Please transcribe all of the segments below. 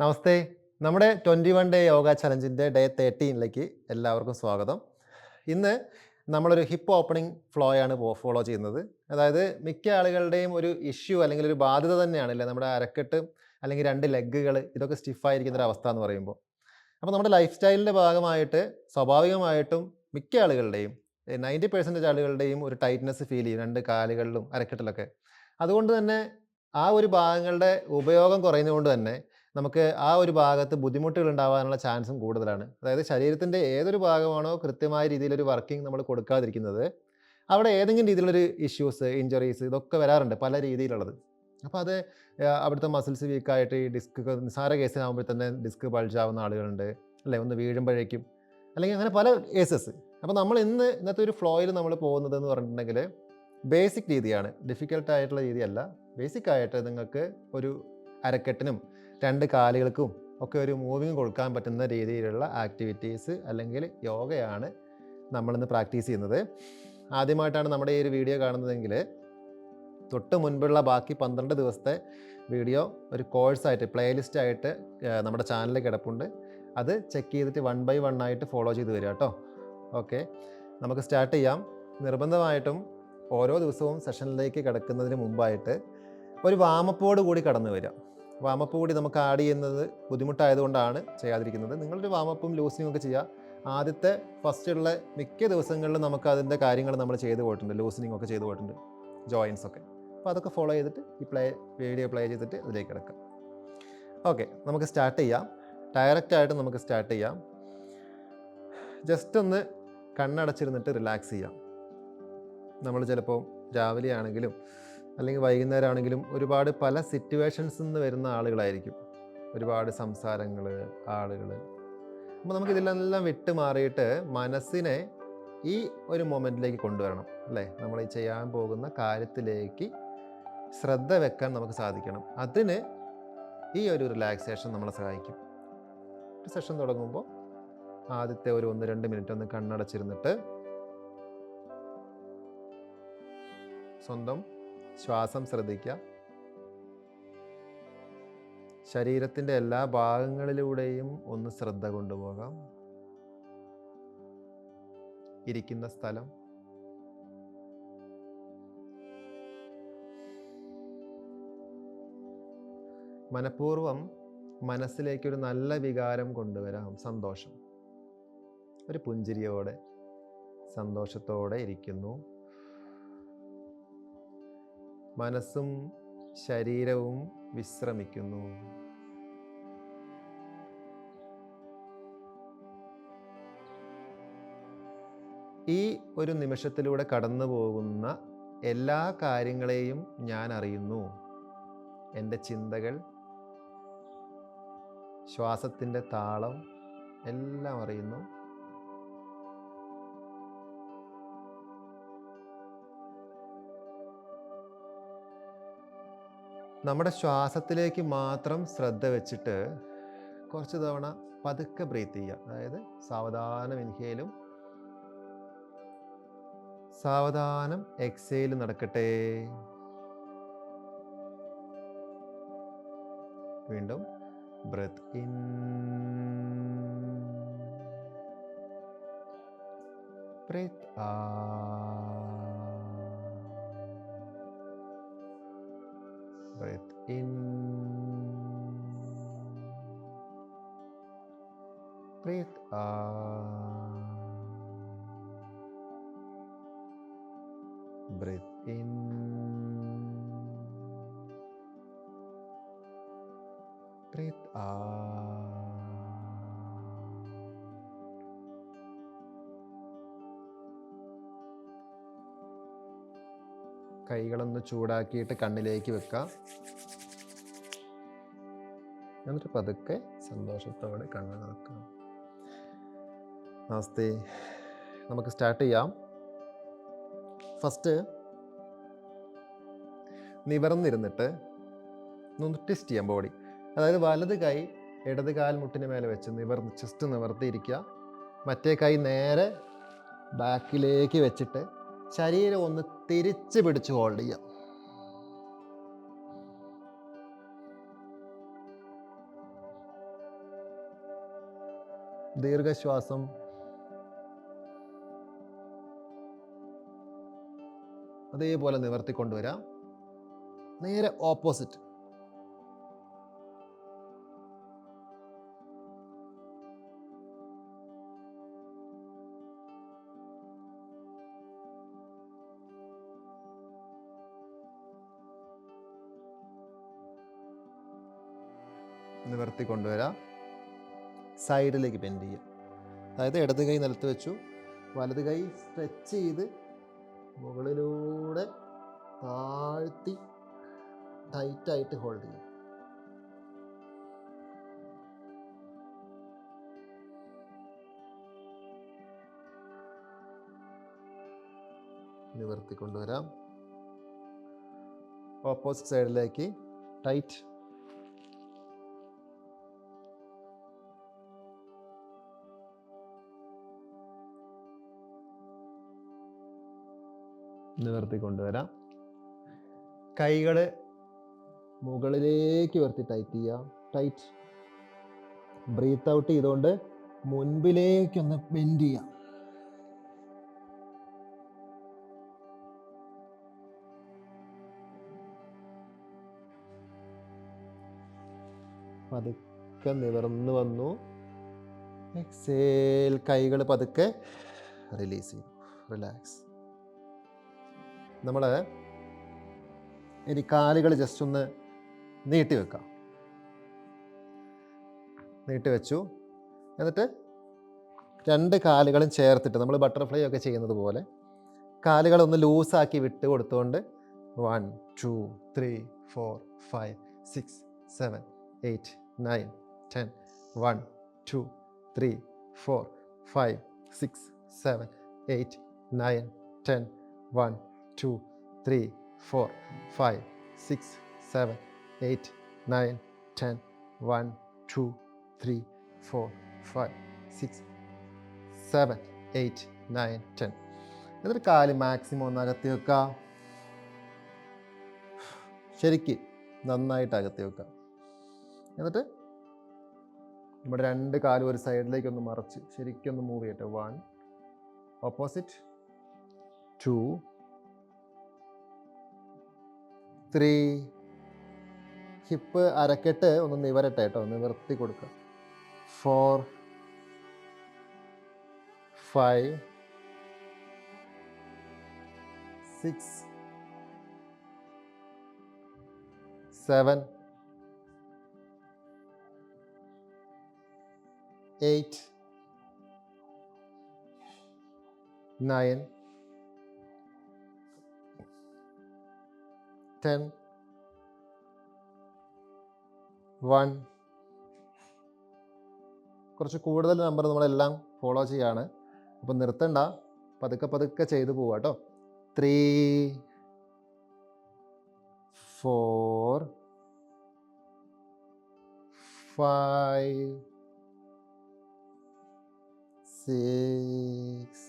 നമസ്തേ. നമ്മുടെ twenty one day yoga ചലഞ്ചിന്റെ day തേർട്ടീനിലേക്ക് എല്ലാവർക്കും സ്വാഗതം. ഇന്ന് നമ്മളൊരു ഹിപ്പ് ഓപ്പണിംഗ് ഫ്ലോയാണ് ഫോളോ ചെയ്യുന്നത്. അതായത് മിക്ക ആളുകളുടെയും ഒരു ഇഷ്യൂ അല്ലെങ്കിൽ ഒരു ബാധ്യത തന്നെയാണല്ലേ നമ്മുടെ അരക്കെട്ട് അല്ലെങ്കിൽ രണ്ട് ലെഗുകൾ ഇതൊക്കെ സ്റ്റിഫായിരിക്കുന്ന ഒരു അവസ്ഥ എന്ന് പറയുമ്പോൾ. അപ്പോൾ നമ്മുടെ ലൈഫ് സ്റ്റൈലിന്റെ ഭാഗമായിട്ട് സ്വാഭാവികമായിട്ടും മിക്ക ആളുകളുടെയും നയന്റി പെർസെന്റേജ് ആളുകളുടെയും ഒരു ടൈറ്റ്നെസ് ഫീൽ ചെയ്യും രണ്ട് കാലുകളിലും അരക്കെട്ടിലൊക്കെ. അതുകൊണ്ട് തന്നെ ആ ഒരു ഭാഗങ്ങളുടെ ഉപയോഗം കുറയുന്നതുകൊണ്ട് തന്നെ നമുക്ക് ആ ഒരു ഭാഗത്ത് ബുദ്ധിമുട്ടുകൾ ഉണ്ടാവാനുള്ള ചാൻസും കൂടുതലാണ്. അതായത് ശരീരത്തിന്റെ ഏതൊരു ഭാഗമാണോ കൃത്യമായ രീതിയിലൊരു വർക്കിംഗ് നമ്മൾ കൊടുക്കാതിരിക്കുന്നത് അവിടെ ഏതെങ്കിലും രീതിയിലുള്ളൊരു ഇഷ്യൂസ് ഇഞ്ചറീസ് ഇതൊക്കെ വരാറുണ്ട് പല രീതിയിലുള്ളത്. അപ്പോൾ അത് അവിടുത്തെ മസിൽസ് വീക്കായിട്ട് ഈ ഡിസ്ക് നിസ്സാര കേസിനാകുമ്പോൾ തന്നെ ഡിസ്ക് പൾജാവുന്ന ആളുകളുണ്ട് അല്ലേ? ഒന്ന് വീഴുമ്പോഴേക്കും. അല്ലെങ്കിൽ അങ്ങനെ പല കേസസ് അപ്പോൾ നമ്മൾ ഇന്ന് ഇന്നത്തെ ഒരു ഫ്ലോയിൽ നമ്മൾ പോകുന്നത് എന്ന് പറഞ്ഞിട്ടുണ്ടെങ്കിൽ ബേസിക് രീതിയാണ്. ഡിഫിക്കൽട്ടായിട്ടുള്ള രീതിയല്ല. ബേസിക് ആയിട്ട് നിങ്ങൾക്ക് ഒരു അരക്കെട്ടിനും രണ്ട് കാലുകൾക്കും ഒക്കെ ഒരു മൂവിങ് കൊടുക്കാൻ പറ്റുന്ന രീതിയിലുള്ള ആക്ടിവിറ്റീസ് അല്ലെങ്കിൽ യോഗയാണ് നമ്മളിന്ന് പ്രാക്ടീസ് ചെയ്യുന്നത്. ആദ്യമായിട്ടാണ് നമ്മുടെ ഈ ഒരു വീഡിയോ കാണുന്നതെങ്കിൽ തൊട്ട് മുൻപുള്ള ബാക്കി പന്ത്രണ്ട് ദിവസത്തെ വീഡിയോ ഒരു കോഴ്സായിട്ട് പ്ലേലിസ്റ്റ് ആയിട്ട് നമ്മുടെ ചാനലിൽ കിടപ്പുണ്ട്. അത് ചെക്ക് ചെയ്തിട്ട് വൺ ബൈ വൺ ആയിട്ട് ഫോളോ ചെയ്ത് വരിക കേട്ടോ ഓക്കെ നമുക്ക് സ്റ്റാർട്ട് ചെയ്യാം. നിർബന്ധമായിട്ടും ഓരോ ദിവസവും സെഷനിലേക്ക് കിടക്കുന്നതിന് മുമ്പായിട്ട് ഒരു വാമപ്പോട് കൂടി കടന്നു വരിക. വാമപ്പ് കൂടി നമുക്ക് ആഡ് ചെയ്യുന്നത് ബുദ്ധിമുട്ടായതുകൊണ്ടാണ് ചെയ്യാതിരിക്കുന്നത്. നിങ്ങളൊരു വാമപ്പും ലൂസിനും ഒക്കെ ചെയ്യുക ആദ്യത്തെ ഫസ്റ്റുള്ള മിക്ക ദിവസങ്ങളിലും നമുക്ക് അതിന്റെ കാര്യങ്ങൾ നമ്മൾ ചെയ്തു പോയിട്ടുണ്ട്. ലൂസിനിങ് ഒക്കെ ചെയ്തു പോയിട്ടുണ്ട്. ജോയിൻസ് ഒക്കെ. അപ്പോൾ അതൊക്കെ ഫോളോ ചെയ്തിട്ട് ഈ പ്ലേ വീഡിയോ പ്ലേ ചെയ്തിട്ട് ഇതിലേക്ക് കിടക്കാം. ഓക്കെ നമുക്ക് സ്റ്റാർട്ട് ചെയ്യാം. ഡയറക്റ്റ് ആയിട്ട് നമുക്ക് സ്റ്റാർട്ട് ചെയ്യാം. ജസ്റ്റ് ഒന്ന് കണ്ണടച്ചിരുന്നിട്ട് റിലാക്സ് ചെയ്യാം. നമ്മൾ ചിലപ്പോൾ രാവിലെ ആണെങ്കിലും അല്ലെങ്കിൽ വൈകുന്നേരം ആണെങ്കിലും ഒരുപാട് പല സിറ്റുവേഷൻസിൽ നിന്ന് വരുന്ന ആളുകളായിരിക്കും. ഒരുപാട് സംസാരങ്ങൾ ആളുകൾ അപ്പോൾ നമുക്ക് ഇതിലെല്ലാം വിട്ട് മാറിയിട്ട് മനസ്സിനെ ഈ ഒരു മൊമെന്റിലേക്ക് കൊണ്ടുവരണം അല്ലേ? നമ്മൾ ഈ ചെയ്യാൻ പോകുന്ന കാര്യത്തിലേക്ക് ശ്രദ്ധ വെക്കാൻ നമുക്ക് സാധിക്കണം. അതിന് ഈ ഒരു റിലാക്സേഷൻ നമ്മളെ സഹായിക്കും. ഒരു സെഷൻ തുടങ്ങുമ്പോൾ ആദ്യത്തെ ഒരു ഒന്ന് രണ്ട് മിനിറ്റ് ഒന്ന് കണ്ണടച്ചിരുന്നിട്ട് സ്വന്തം ശ്വാസം ശ്രദ്ധിക്കുക. ശരീരത്തിന്റെ എല്ലാ ഭാഗങ്ങളിലൂടെയും ഒന്ന് ശ്രദ്ധ കൊണ്ടുപോകാം. ഇരിക്കുന്ന സ്ഥലം. മനഃപൂർവം മനസ്സിലേക്കൊരു നല്ല വികാരം കൊണ്ടുവരാം. സന്തോഷം. ഒരു പുഞ്ചിരിയോടെ സന്തോഷത്തോടെ ഇരിക്കുന്നു. മനസ്സും ശരീരവും വിശ്രമിക്കുന്നു. ഈ ഒരു നിമിഷത്തിലൂടെ കടന്നു പോകുന്ന എല്ലാ കാര്യങ്ങളെയും ഞാൻ അറിയുന്നു. എന്റെ ചിന്തകൾ ശ്വാസത്തിന്റെ താളം എല്ലാം അറിയുന്നു. നമ്മുടെ ശ്വാസത്തിലേക്ക് മാത്രം ശ്രദ്ധ വെച്ചിട്ട് കുറച്ച് തവണ പതുക്കെ ബ്രീത്ത് ചെയ്യുക. അതായത് സാവധാനം ഇൻഹേലും സാവധാനം എക്സേലും നടക്കട്ടെ. വീണ്ടും breathe in breathe breath in breathe out breathe in breathe out കൈകളൊന്ന് ചൂടാക്കിയിട്ട് കണ്ണിലേക്ക് വെക്കാം എന്നിട്ട് പതുക്കെ സന്തോഷത്തോടെ കണ്ണു നോക്കാം നമസ്തേ. നമുക്ക് സ്റ്റാർട്ട് ചെയ്യാം. ഫസ്റ്റ് നിവർന്നിരുന്നിട്ട് ഒന്ന് ട്വിസ്റ്റ് ചെയ്യാം ബോഡി അതായത് വലത് കൈ ഇടത് കാൽ മുട്ടിന് മേലെ വെച്ച് നിവർന്ന് ചെസ്റ്റ് നിവർത്തിയിരിക്കുക. മറ്റേ കൈ നേരെ ബാക്കിലേക്ക് വെച്ചിട്ട് ശരീരം ഒന്ന് തിരിച്ച് പിടിച്ച് ഹോൾഡ് ചെയ്യാം ദീർഘശ്വാസം. അതേപോലെ നിവർത്തി കൊണ്ടുവരാം. നേരെ ഓപ്പോസിറ്റ്. നിവർത്തി കൊണ്ടുവരാം. സൈഡിലേക്ക് ബെൻഡ് ചെയ്യുക. അതായത് ഇടത് കൈ നിലത്ത് വെച്ചു. വലത് കൈ സ്ട്രെച്ച് ചെയ്ത് മുകളിലൂടെ താഴ്ത്തി ടൈറ്റായിട്ട് ഹോൾഡ് ചെയ്യും നിവർത്തി കൊണ്ടുവരാം ഓപ്പോസിറ്റ് സൈഡിലേക്ക് ടൈറ്റ് നിവർത്തി കൊണ്ടുവരാം കൈകൾ മുകളിലേക്ക് ഉയർത്തി ടൈറ്റ് ചെയ്യാം ടൈറ്റ് ബ്രീത്ത് ഔട്ട് ചെയ്തുകൊണ്ട് മുൻപിലേക്കൊന്ന് ബെൻഡ് ചെയ്യാം പതുക്കെ നിവർന്ന് വന്നു. എക്സേൽ കൈകൾ പതുക്കെ റിലീസ് ചെയ്തു. റിലാക്സ് നമ്മൾ ഇനി കാലുകൾ ജസ്റ്റ് ഒന്ന് നീട്ടി വെക്കാം. നീട്ടി വെച്ചു. എന്നിട്ട് രണ്ട് കാലുകളും ചേർത്തിട്ട് നമ്മൾ ബട്ടർഫ്ലൈ ഒക്കെ ചെയ്യുന്നത് പോലെ കാലുകളൊന്ന് ലൂസാക്കി വിട്ട് കൊടുത്തുകൊണ്ട് one two three four five six seven eight nine ten one two three four five six seven eight nine ten one two three four five six seven eight nine ten one two three four five six seven eight nine ten എന്നിട്ട് കാൽ maximum ഒന്ന് അകത്തി വെക്കുക ശരിക്ക് നന്നായിട്ട് അകത്തി വെക്കുക എന്നിട്ട് നമ്മുടെ രണ്ട് കാലും ഒരു സൈഡിലേക്ക് ഒന്ന് മറച്ച് ശരിക്കൊന്ന് മൂവ് ചെയ്യട്ടെ. One opposite two three hip അരക്കെട്ട് ഒന്ന് നിവരട്ടെ കേട്ടോ നിവർത്തി കൊടുക്കുക. Four five six seven eight nine ten one കുറച്ച് കൂടുതൽ നമ്പർ നമ്മളെല്ലാം ഫോളോ ചെയ്യാണ്. അപ്പം നിർത്തണ്ട. പതുക്കെ പതുക്കെ ചെയ്ത് പോവാ കേട്ടോ three four five six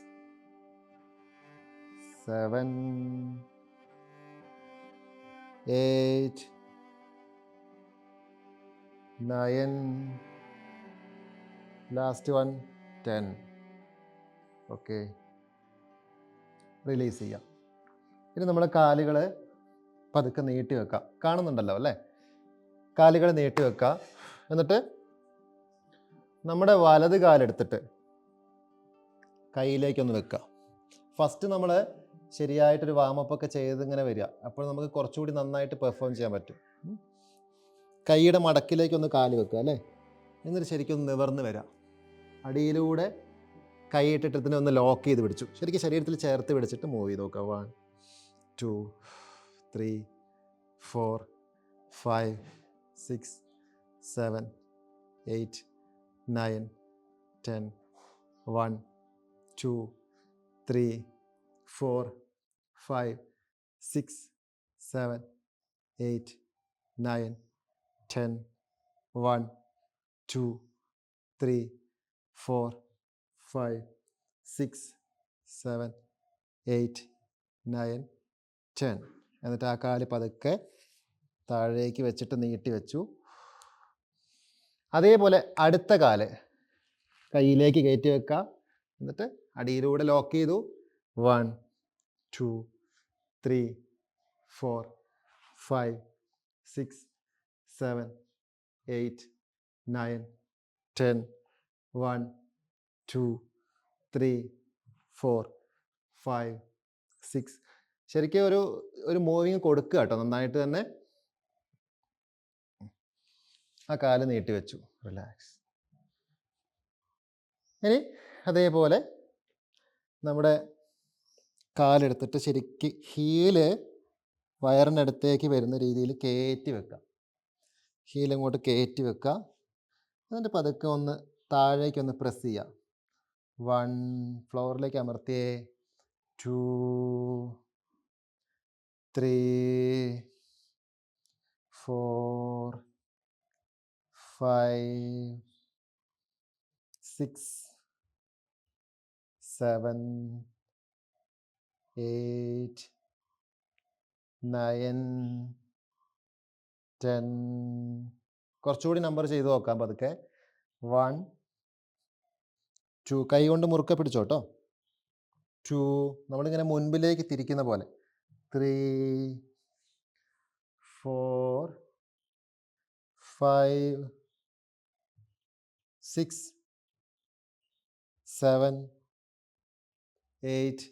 seven eight nine last one ten. Okay release ചെയ്യാം. ഇനി നമ്മുടെ കാലുകൾ പതുക്കെ നീട്ടി വെക്കാം. കാണുന്നുണ്ടല്ലോ അല്ലേ? കാലുകൾ നീട്ടി വെക്കാം. എന്നിട്ട് നമ്മുടെ വലത് കാലെടുത്തിട്ട് കയ്യിലേക്കൊന്ന് വെക്കുക. ഫസ്റ്റ് നമ്മൾ ശരിയായിട്ടൊരു വാമപ്പ് ഒക്കെ ചെയ്ത് ഇങ്ങനെ വരിക. അപ്പോൾ നമുക്ക് കുറച്ചുകൂടി നന്നായിട്ട് പെർഫോം ചെയ്യാൻ പറ്റും. കൈയുടെ മടക്കിലേക്കൊന്ന് കാൽ വെക്കുക അല്ലേ? എന്നിട്ട് ശരിക്കും ഒന്ന് നിവർന്ന് വരാം അടിയിലൂടെ കൈ ഇട്ടിട്ട് ഇതിനെ ഒന്ന് ലോക്ക് ചെയ്ത് പിടിച്ചു. ശരിക്കും ശരീരത്തിൽ ചേർത്ത് പിടിച്ചിട്ട് മൂവ് ചെയ്ത് നോക്കുക. One two three four five six seven eight nine ten one two three four five six seven eight nine ten one two three four five six seven eight nine ten എന്നിട്ട് ആ കാൽ പതുക്കെ താഴേക്ക് വെച്ചിട്ട് നീട്ടി വെച്ചു. അതേപോലെ അടുത്ത കാൽ കയ്യിലേക്ക് കയറ്റി വെക്കാം. എന്നിട്ട് അടിയിലൂടെ ലോക്ക് ചെയ്തു. One two three four five six seven eight nine ten one two three four five six. ശരിക്കും ഒരു ഒരു മൂവിങ് കൊടുക്കുക കേട്ടോ നന്നായിട്ട് തന്നെ. ആ കാൽ നീട്ടി വെച്ചു റിലാക്സ് ഇനി അതേപോലെ നമ്മുടെ കാലെടുത്തിട്ട് ശരിക്ക് ഹീൽ അടുത്തേക്ക് വരുന്ന രീതിയിൽ കയറ്റി വെക്കുക. ഹീൽ ഇങ്ങോട്ട് കയറ്റി വെക്കുക. എന്നിട്ട് പതുക്കെ ഒന്ന് താഴേക്ക് ഒന്ന് പ്രസ് ചെയ്യുക. വൺ ഫ്ലോറിലേക്ക് അമർത്തിയേ. Two three four five six seven eight nine ten കുറച്ചുകൂടി നമ്പർ ചെയ്ത് നോക്കാം പതുക്കെ. വൺ ടു കൈ കൊണ്ട് മുറുക്കെ പിടിച്ചോ കേട്ടോ ടു നമ്മളിങ്ങനെ മുൻപിലേക്ക് തിരിക്കുന്ന പോലെ. Three four five six seven eight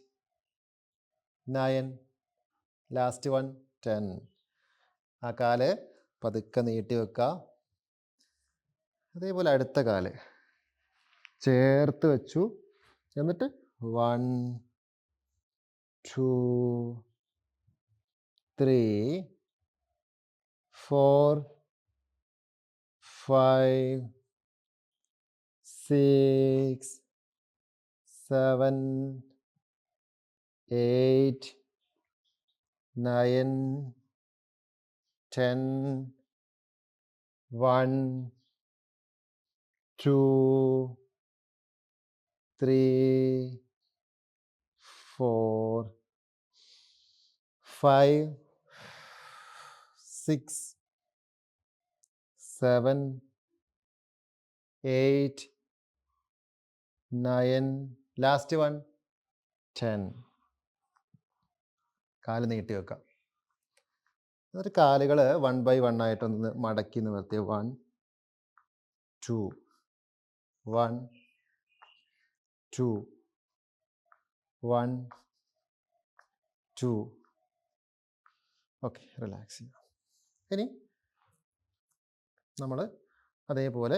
nine last one ten ആ കാൽ പതുക്കെ നീട്ടി വെക്കുക അതേപോലെ അടുത്ത കാൽ. ചേർത്ത് വെച്ചു. എന്നിട്ട് one two three four five six seven eight, nine, ten, one, two, three, four, five, six, seven, eight, nine, last one, ten. കാൽ നീട്ടി വെക്കാം. എന്നിട്ട് കാലുകൾ വൺ ബൈ വൺ ആയിട്ടൊന്ന് മടക്കി നിവർത്തി. One two one two one two okay relax ചെയ്യാം ഇനി നമ്മൾ അതേപോലെ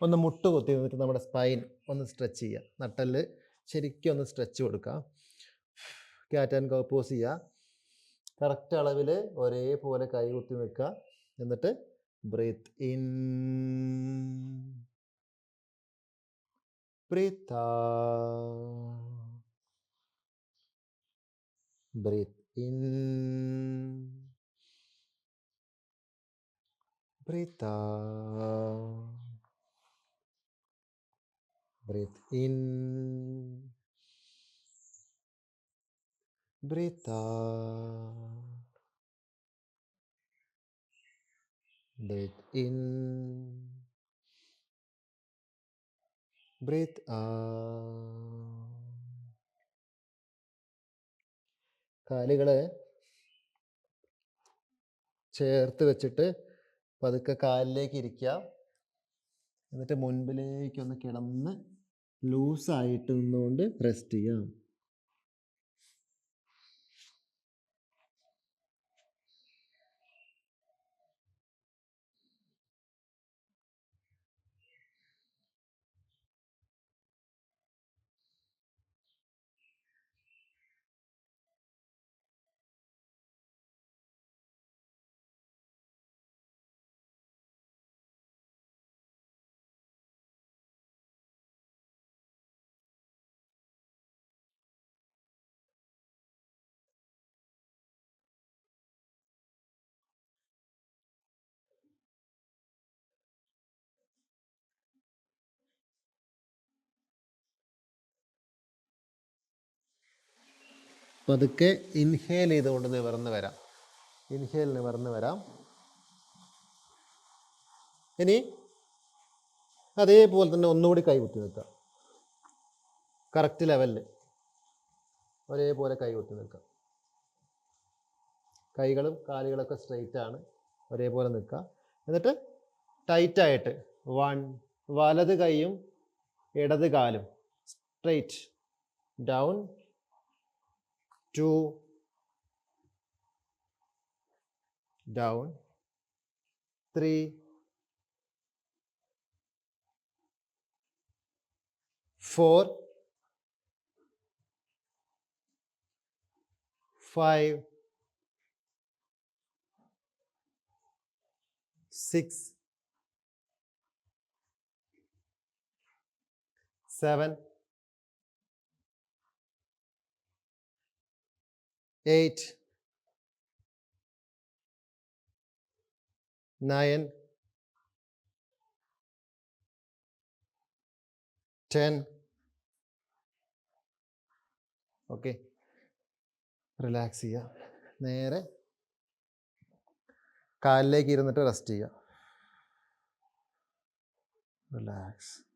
ഒന്ന് മുട്ട് കുത്തി നിന്നിട്ട് നമ്മുടെ സ്പൈൻ ഒന്ന് സ്ട്രെച്ച് ചെയ്യുക. നട്ടൽ ശരിക്കും ഒന്ന് സ്ട്രെച്ച് കൊടുക്കുക. ക്യാറ്റ് ആൻഡ് കോപ്പോസ് ചെയ്യുക കറക്റ്റ് അളവിൽ ഒരേപോലെ കൈ കുത്തി നിൽക്കുക എന്നിട്ട് breathe in breathe breathe in breathe breathe in breathe in. In out. കാലുകളെ ചേർത്ത് വെച്ചിട്ട് പതുക്കെ കാലിലേക്ക് ഇരിക്കുക എന്നിട്ട് മുൻപിലേക്കൊന്ന് കിടന്ന് ലൂസായിട്ട് നിന്നുകൊണ്ട് റെസ്റ്റ് ചെയ്യാം പതുക്കെ ഇൻഹേൽ ചെയ്തുകൊണ്ട് നിവർന്ന് വരാം. ഇൻഹേൽ നിവർന്ന് വരാം. ഇനി അതേപോലെ തന്നെ ഒന്നുകൂടി കൈ കുത്തി നിൽക്കുക. കറക്റ്റ് ലെവലിൽ ഒരേപോലെ കൈ കുത്തി നിൽക്കുക. കൈകളും കാലുകളൊക്കെ സ്ട്രെയിറ്റ് ആണ്. ഒരേപോലെ നിൽക്കുക. എന്നിട്ട് ടൈറ്റായിട്ട് വൺ വലത് കൈയും ഇടത് കാലും straight down two down three four five six seven, eight, nine, ten. Okay relax ചെയ്യുക. നേരെ കാലിലേക്ക് ഇരുന്നിട്ട് റെസ്റ്റ് ചെയ്യുക. റിലാക്സ്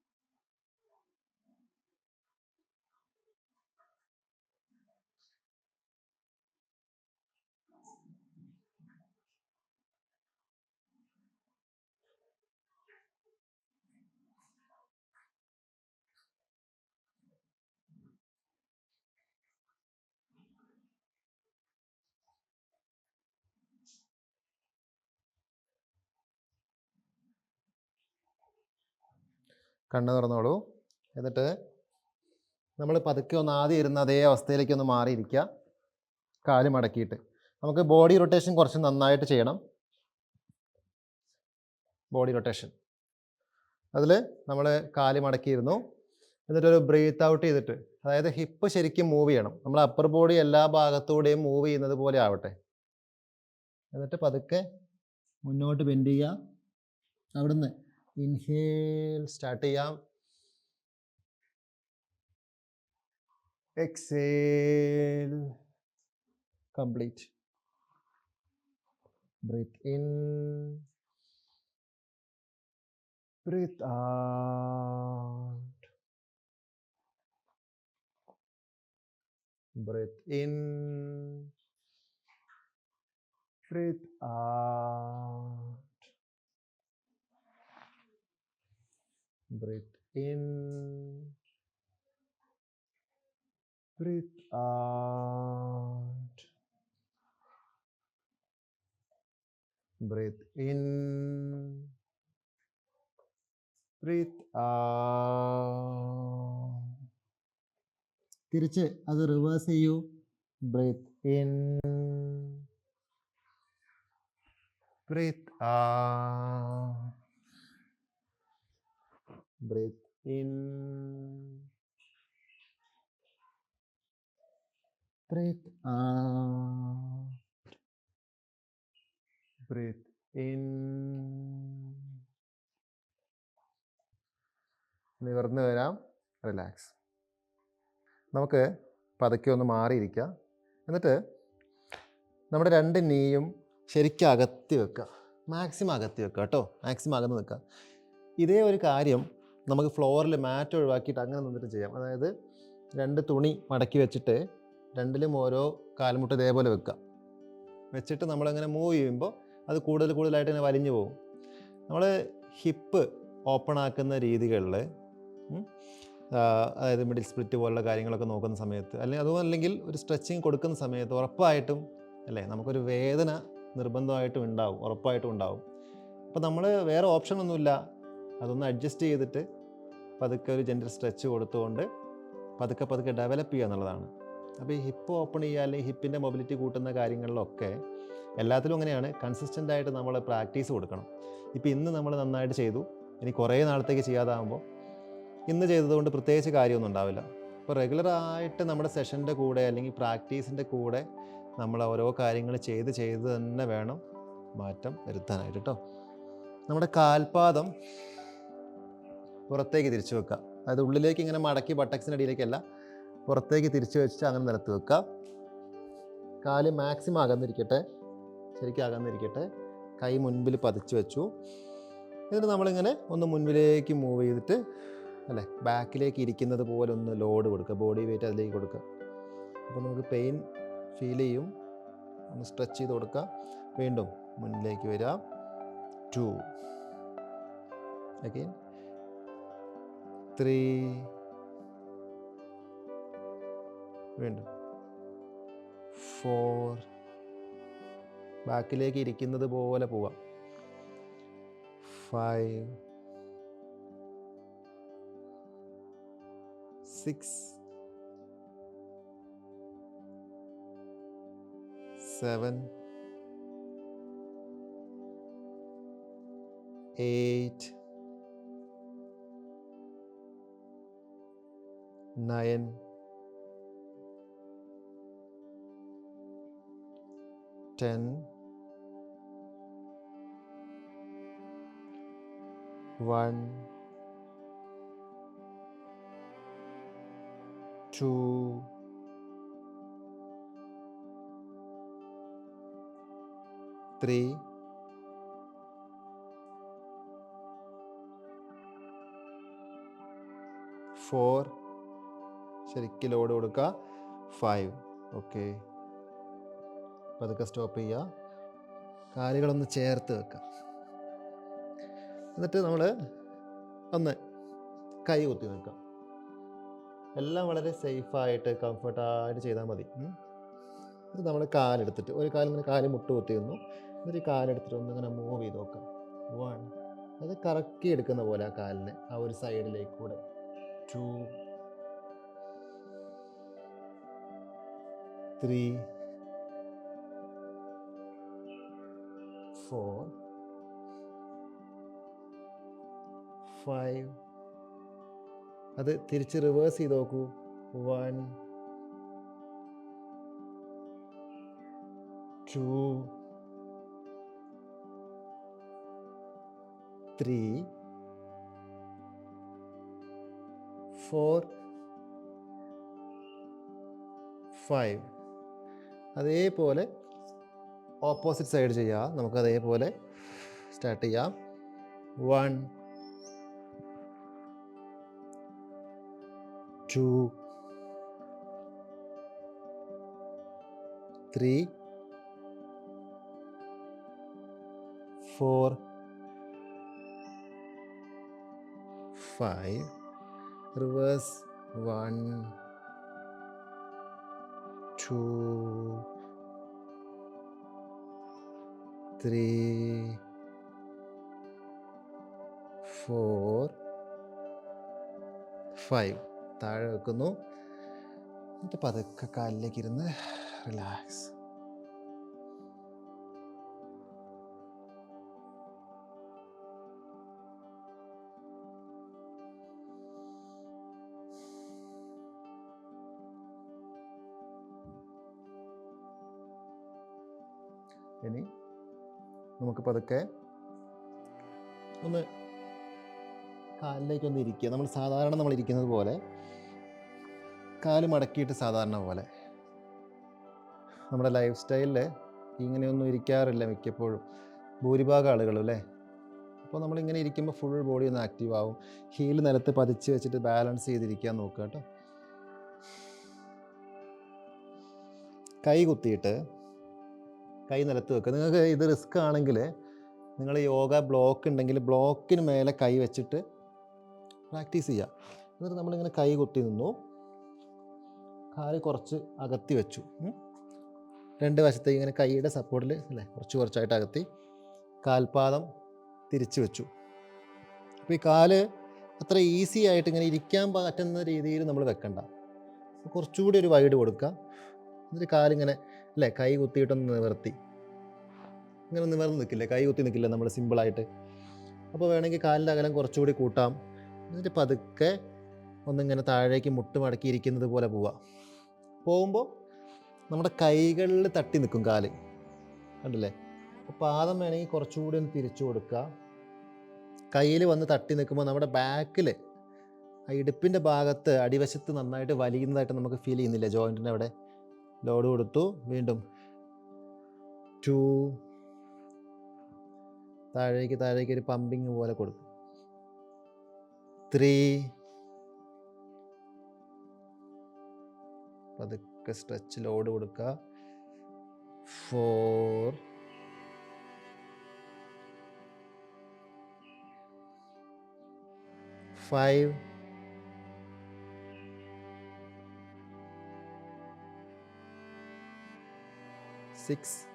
കണ്ണ് തുറന്നോളൂ. എന്നിട്ട് നമ്മൾ പതുക്കെ ഒന്ന് ആദ്യം ഇരുന്ന അതേ അവസ്ഥയിലേക്ക് ഒന്ന് മാറിയിരിക്കുക. കാൽ മടക്കിയിട്ട്. നമുക്ക് ബോഡി റൊട്ടേഷൻ കുറച്ച് നന്നായിട്ട് ചെയ്യണം. ബോഡി റൊട്ടേഷൻ അതിൽ നമ്മൾ കാൽ മടക്കിയിരുന്നു. എന്നിട്ടൊരു ബ്രീത്ത് ഔട്ട് ചെയ്തിട്ട് അതായത് ഹിപ്പ് ശരിക്കും മൂവ് ചെയ്യണം. നമ്മൾ അപ്പർ ബോഡി എല്ലാ ഭാഗത്തൂടെയും മൂവ് ചെയ്യുന്നത് പോലെ ആവട്ടെ. എന്നിട്ട് പതുക്കെ മുന്നോട്ട് ബെൻഡ് ചെയ്യുക. അവിടുന്ന് ഇൻഹേൽ സ്റ്റാർട്ട് ചെയ്യാം exhale complete breathe in breathe out breathe in breathe out Breathe in. Breathe out. Breathe in. Breathe out. തിരിച്ച് അത് റിവേഴ്സ് ചെയ്യൂ breathe in breathe out breathe in breathe out breathe in നിവർന്നു വരാം. Relax നമുക്ക് പതുക്കെ ഒന്ന് മാറിയിരിക്കുക എന്നിട്ട് നമ്മുടെ രണ്ട് നീയും ശരിക്കും അകത്തി വെക്കുക. മാക്സിമം അകത്തി വെക്കുക കേട്ടോ. മാക്സിമം അകന്ന് നിൽക്കുക. ഇതേ ഒരു കാര്യം നമുക്ക് ഫ്ലോറിൽ മാറ്റ് ഒഴിവാക്കിയിട്ട് അങ്ങനെ നിന്നിട്ട് ചെയ്യാം. അതായത് രണ്ട് തുണി മടക്കി വെച്ചിട്ട് രണ്ടിലും ഓരോ കാൽമുട്ട് ഇതേപോലെ വെക്കുക. വെച്ചിട്ട് നമ്മളങ്ങനെ മൂവ് ചെയ്യുമ്പോൾ അത് കൂടുതൽ കൂടുതലായിട്ട് ഇങ്ങനെ വലിഞ്ഞു പോകും. നമ്മൾ ഹിപ്പ് ഓപ്പൺ ആക്കുന്ന രീതികളിൽ അതായത് മിഡിൽ സ്പ്ലിറ്റ് പോലുള്ള കാര്യങ്ങളൊക്കെ നോക്കുന്ന സമയത്ത് അല്ലെങ്കിൽ അതുമല്ലെങ്കിൽ ഒരു സ്ട്രെച്ചിങ് കൊടുക്കുന്ന സമയത്ത് ഉറപ്പായിട്ടും അല്ലേ നമുക്കൊരു വേദന നിർബന്ധമായിട്ടും ഉണ്ടാവും ഉറപ്പായിട്ടും ഉണ്ടാവും. അപ്പോൾ നമ്മൾ വേറെ ഓപ്ഷൻ ഒന്നുമില്ല. അതൊന്ന് അഡ്ജസ്റ്റ് ചെയ്തിട്ട് പതുക്കെ ഒരു ജെൻഡർ സ്ട്രെച്ച് കൊടുത്തുകൊണ്ട് പതുക്കെ പതുക്കെ ഡെവലപ്പ് ചെയ്യുക എന്നുള്ളതാണ്. അപ്പോൾ ഈ ഹിപ്പ് ഓപ്പൺ ചെയ്യുക അല്ലെങ്കിൽ ഹിപ്പിന്റെ മൊബിലിറ്റി കൂട്ടുന്ന കാര്യങ്ങളിലൊക്കെ എല്ലാത്തിലും അങ്ങനെയാണ്. കൺസിസ്റ്റന്റ് ആയിട്ട് നമ്മൾ പ്രാക്ടീസ് കൊടുക്കണം. ഇപ്പോൾ ഇന്ന് നമ്മൾ നന്നായിട്ട് ചെയ്തു. ഇനി കുറേ നാളത്തേക്ക് ചെയ്യാതാകുമ്പോൾ ഇന്ന് ചെയ്തതുകൊണ്ട് പ്രത്യേകിച്ച് കാര്യമൊന്നും ഉണ്ടാവില്ല. അപ്പോൾ റെഗുലറായിട്ട് നമ്മുടെ സെഷന്റെ കൂടെ അല്ലെങ്കിൽ പ്രാക്ടീസിന്റെ കൂടെ നമ്മൾ ഓരോ കാര്യങ്ങൾ ചെയ്ത് ചെയ്ത് തന്നെ വേണം മാറ്റം വരുത്താനായിട്ട് കേട്ടോ നമ്മുടെ കാൽപാദം പുറത്തേക്ക് തിരിച്ചു വെക്കുക. അതായത് ഉള്ളിലേക്ക് ഇങ്ങനെ മടക്കി ബട്ടക്സിന്റെ അടിയിലേക്കല്ല പുറത്തേക്ക് തിരിച്ചു വെച്ചിട്ട് അങ്ങനെ നിലത്ത് വെക്കുക. കാൽ മാക്സിമം അകന്നിരിക്കട്ടെ. ശരിക്കും അകന്നിരിക്കട്ടെ. കൈ മുൻപിൽ പതിച്ചു വെച്ചു. എന്നിട്ട് നമ്മളിങ്ങനെ ഒന്ന് മുൻപിലേക്ക് മൂവ് ചെയ്തിട്ട് അല്ലേ ബാക്കിലേക്ക് ഇരിക്കുന്നത് പോലെ ഒന്ന് ലോഡ് കൊടുക്കുക. ബോഡി വെയിറ്റ് അതിലേക്ക് കൊടുക്കുക. അപ്പോൾ നമുക്ക് പെയിൻ ഫീൽ ചെയ്യും. ഒന്ന് സ്ട്രെച്ച് ചെയ്ത് കൊടുക്കുക. വീണ്ടും മുന്നിലേക്ക് വരാം ടു അഗെയിൻ ത്രീ വീണ്ടും. ഫോർ ബാക്കിലേക്ക് ഇരിക്കുന്നത് പോലെ പോവാം. Five six seven eight nine ten one two three four ശരിക്കും ലോഡ് കൊടുക്കുക ഫൈവ് ഓക്കെ പതുക്കെ സ്റ്റോപ്പ് ചെയ്യുക കാലുകളൊന്ന് ചേർത്ത് വെക്കുക എന്നിട്ട് നമ്മൾ ഒന്ന് കൈ കുത്തി നിൽക്കാം. എല്ലാം വളരെ സേഫായിട്ട് കംഫർട്ടായിട്ട് ചെയ്താൽ മതി. എന്നിട്ട് നമ്മൾ കാലെടുത്തിട്ട് ഒരു കാലിൽ ഇങ്ങനെ കാൽ മുട്ട് കുത്തി നിന്നു. എന്നിട്ട് ഈ കാലെടുത്തിട്ട് ഒന്ന് ഇങ്ങനെ മൂവ് ചെയ്ത് നോക്കാം. വൺ അത് കറക്കി എടുക്കുന്ന പോലെ ആ കാലിനെ ആ ഒരു സൈഡിലേക്ക് കൂടെ ടു ത്രീ ഫോർ ഫൈവ് അത് തിരിച്ച് റിവേഴ്സ് ചെയ്ത് നോക്കൂ. One two three four five അതേപോലെ ഓപ്പോസിറ്റ് സൈഡ് ചെയ്യാം. നമുക്ക് അതേപോലെ സ്റ്റാർട്ട് ചെയ്യാം. One two three four five reverse one two three four five താഴെ വെക്കുന്നു. എന്നിട്ട് പതുക്കെ കാലിലേക്ക് ഇരുന്ന് റിലാക്സ് ഇനി നമുക്ക് പതുക്കെ ഒന്ന് കാലിലേക്ക് ഒന്ന് ഇരിക്കുക. നമ്മൾ സാധാരണ നമ്മൾ ഇരിക്കുന്നത് പോലെ കാൽ മടക്കിയിട്ട് സാധാരണ പോലെ. നമ്മുടെ ലൈഫ് സ്റ്റൈലിൽ ഇങ്ങനെയൊന്നും ഇരിക്കാറില്ല മിക്കപ്പോഴും. ഭൂരിഭാഗം ആളുകളും അല്ലേ? അപ്പോൾ നമ്മളിങ്ങനെ ഇരിക്കുമ്പോൾ ഫുൾ ബോഡി ഒന്ന് ആക്റ്റീവ് ആവും. ഹീൽ നിലത്ത് പതിച്ച് വെച്ചിട്ട് ബാലൻസ് ചെയ്തിരിക്കാൻ നോക്കുക കേട്ടോ. കൈ കുത്തിയിട്ട് കൈ നിലത്ത് വെക്കുക നിങ്ങൾക്ക് ഇത് റിസ്ക് ആണെങ്കിൽ നിങ്ങൾ യോഗ ബ്ലോക്ക് ഉണ്ടെങ്കിൽ ബ്ലോക്കിന് മേലെ കൈ വെച്ചിട്ട് പ്രാക്ടീസ് ചെയ്യുക. എന്നിട്ട് നമ്മളിങ്ങനെ കൈ കുത്തി നിന്നു. കാൽ കുറച്ച് അകത്തി വെച്ചു. രണ്ട് വശത്തേക്ക് ഇങ്ങനെ കൈയുടെ സപ്പോർട്ടിൽ അല്ലേ കുറച്ച് കുറച്ചായിട്ട് അകത്തി കാൽപാദം തിരിച്ചു വെച്ചു. അപ്പോൾ ഈ കാൽ അത്ര ഈസി ആയിട്ട് ഇങ്ങനെ ഇരിക്കാൻ പറ്റുന്ന രീതിയിൽ നമ്മൾ വെക്കണ്ട. കുറച്ചുകൂടി ഒരു വൈഡ് കൊടുക്കുക. എന്നിട്ട് കാലിങ്ങനെ അല്ലേ? കൈ കുത്തിയിട്ടൊന്ന് നിവർത്തി. ഇങ്ങനെ നിവർന്ന് നിൽക്കില്ലേ? കൈ കുത്തി നിൽക്കില്ല നമ്മൾ സിമ്പിളായിട്ട് അപ്പോൾ വേണമെങ്കിൽ കാലിന്റെ അകലം കുറച്ചുകൂടി കൂട്ടാം. എന്നിട്ട് പതുക്കെ ഒന്നിങ്ങനെ താഴേക്ക് മുട്ട് മടക്കി പോലെ പോവാം. പോകുമ്പോൾ നമ്മുടെ കൈകളിൽ തട്ടി നിൽക്കും കാൽ. കണ്ടില്ലേ? അപ്പോൾ പാദം വേണമെങ്കിൽ കുറച്ചുകൂടി ഒന്ന് തിരിച്ചു കൊടുക്കുക കയ്യിൽ വന്ന് തട്ടി നിൽക്കുമ്പോൾ നമ്മുടെ ബാക്കിൽ ആ ഇടുപ്പിന്റെ ഭാഗത്ത് അടിവശത്ത് നന്നായിട്ട് വലിയുന്നതായിട്ട് നമുക്ക് ഫീൽ ചെയ്യുന്നില്ല? ജോയിന്റിന്റെ അവിടെ? ലോഡ് കൊടുത്തു. വീണ്ടും ടു താഴേക്ക് താഴേക്ക് ഒരു പമ്പിങ് പോലെ കൊടുക്കും ത്രീ പതുക്കെ സ്ട്രെച്ച് ലോഡ് കൊടുക്കുക. Four five 6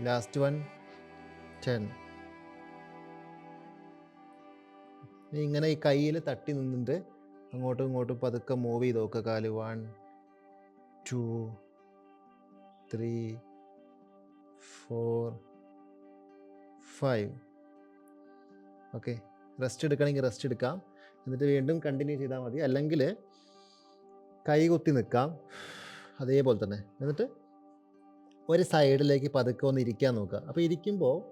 last one, ten. 10 ഇങ്ങനെ ഈ കയ്യിൽ തട്ടി നിന്നിട്ട് അങ്ങോട്ടും ഇങ്ങോട്ടും പതുക്കെ മൂവ് ചെയ്ത് നോക്കുക കാൽ. One two three four five okay rest എടുക്കണമെങ്കിൽ റെസ്റ്റ് എടുക്കാം. എന്നിട്ട് വീണ്ടും കണ്ടിന്യൂ ചെയ്താൽ മതി. അല്ലെങ്കിൽ കൈ കുത്തി നിൽക്കാം. അതേപോലെ തന്നെ. എന്നിട്ട് ഒരു സൈഡിലേക്ക് പതുക്കെ ഒന്ന് ഇരിക്കാൻ നോക്കുക. അപ്പോൾ ഇരിക്കുമ്പോൾ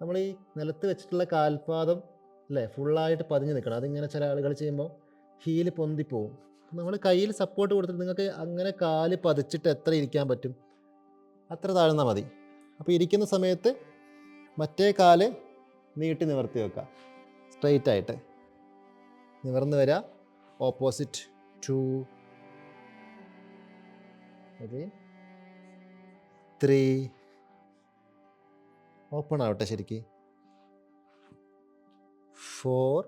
നമ്മൾ ഈ നിലത്ത് വെച്ചിട്ടുള്ള കാൽപാദം അല്ലേ? ഫുള്ളായിട്ട് പതിഞ്ഞ് നിൽക്കണം അതിങ്ങനെ ചില ആളുകൾ ചെയ്യുമ്പോൾ ഹീൽ പൊന്തിപ്പോവും നമ്മൾ കയ്യിൽ സപ്പോർട്ട് കൊടുത്തിട്ട് നിങ്ങൾക്ക് അങ്ങനെ കാൽ പതിച്ചിട്ട് എത്ര ഇരിക്കാൻ പറ്റും? അത്ര താഴ്ന്നാൽ മതി. അപ്പോൾ ഇരിക്കുന്ന സമയത്ത് മറ്റേ കാൽ നീട്ടി നിവർത്തി വെക്കുക. സ്ട്രെയിറ്റ് ആയിട്ട്. നിവർന്ന് വരിക. ഓപ്പോസിറ്റ് ടു ത്രീ ഓപ്പൺ ആവട്ടെ ശരിക്ക്. Four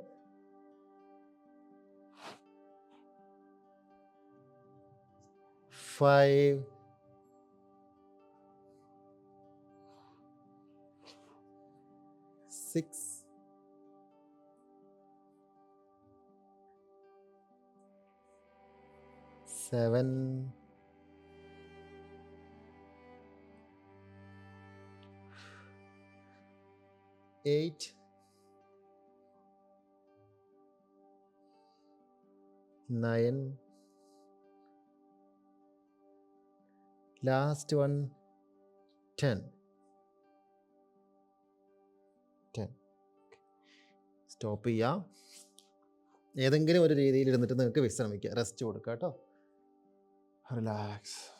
five six seven eight, nine, last one ten ten stop ചെയ്യാം. ഏതെങ്കിലും ഒരു രീതിയിൽ ഇരുന്നിട്ട് നിങ്ങൾക്ക് വിശ്രമിക്കുക റെസ്റ്റ് കൊടുക്കുക കേട്ടോ. റിലാക്സ്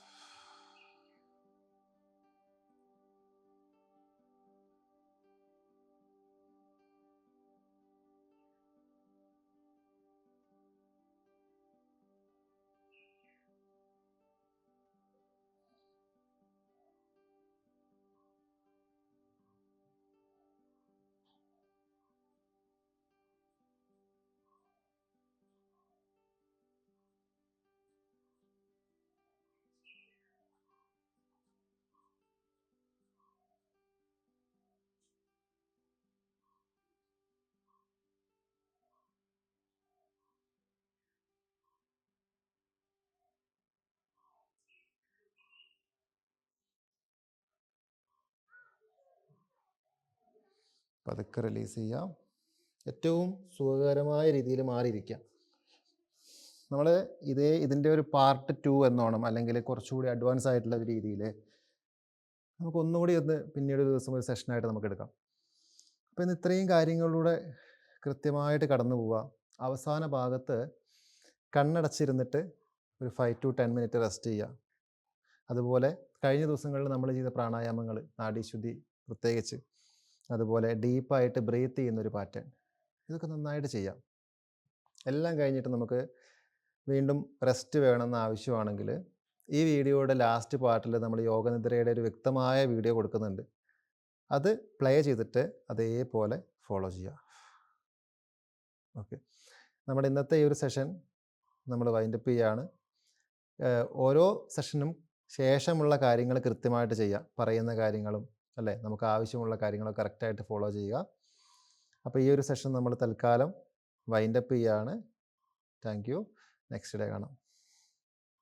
പതുക്കെ റിലീസ് ചെയ്യാം. ഏറ്റവും സുഖകരമായ രീതിയിൽ മാറിയിരിക്കാം. നമ്മൾ ഇതേ ഇതിന്റെ ഒരു പാർട്ട് ടു എന്നോണം അല്ലെങ്കിൽ കുറച്ചുകൂടി അഡ്വാൻസ് ആയിട്ടുള്ള ഒരു രീതിയിൽ നമുക്ക് ഒന്നുകൂടി ഒന്ന് പിന്നീട് ഒരു ദിവസം ഒരു സെഷനായിട്ട് നമുക്ക് എടുക്കാം. അപ്പോൾ ഇന്ന് ഇത്രയും കാര്യങ്ങളിലൂടെ കൃത്യമായിട്ട് കടന്നു പോവുക. അവസാന ഭാഗത്ത് കണ്ണടച്ചിരുന്നിട്ട് ഒരു five to ten minute rest ചെയ്യുക. അതുപോലെ കഴിഞ്ഞ ദിവസങ്ങളിൽ നമ്മൾ ചെയ്ത പ്രാണായാമങ്ങൾ നാഡീശുദ്ധി പ്രത്യേകിച്ച് അതുപോലെ ഡീപ്പായിട്ട് ബ്രീത്ത് ചെയ്യുന്നൊരു പാറ്റേൺ. ഇതൊക്കെ നന്നായിട്ട് ചെയ്യാം. എല്ലാം കഴിഞ്ഞിട്ട് നമുക്ക് വീണ്ടും റെസ്റ്റ് വേണമെന്ന് ആവശ്യമാണെങ്കിൽ ഈ വീഡിയോയുടെ ലാസ്റ്റ് പാർട്ടിൽ നമ്മൾ യോഗനിദ്രയുടെ ഒരു വ്യക്തമായ വീഡിയോ കൊടുക്കുന്നുണ്ട്. അത് പ്ലേ ചെയ്തിട്ട് അതേപോലെ ഫോളോ ചെയ്യുക. ഓക്കെ. നമ്മുടെ ഇന്നത്തെ ഈ ഒരു സെഷൻ നമ്മൾ വൈൻഡപ്പ് ചെയ്യുകയാണ് ഏഹ് ഓരോ സെഷനും ശേഷമുള്ള കാര്യങ്ങൾ കൃത്യമായിട്ട് ചെയ്യുക പറയുന്ന കാര്യങ്ങളും അല്ലേ? നമുക്ക് ആവശ്യമുള്ള കാര്യങ്ങൾ കറക്റ്റായിട്ട് ഫോളോ ചെയ്യുക. അപ്പോൾ ഈ ഒരു സെഷൻ നമ്മൾ തൽക്കാലം വൈൻഡപ്പ് ചെയ്യുകയാണ് താങ്ക് യു. നെക്സ്റ്റ് ഡേ കാണാം.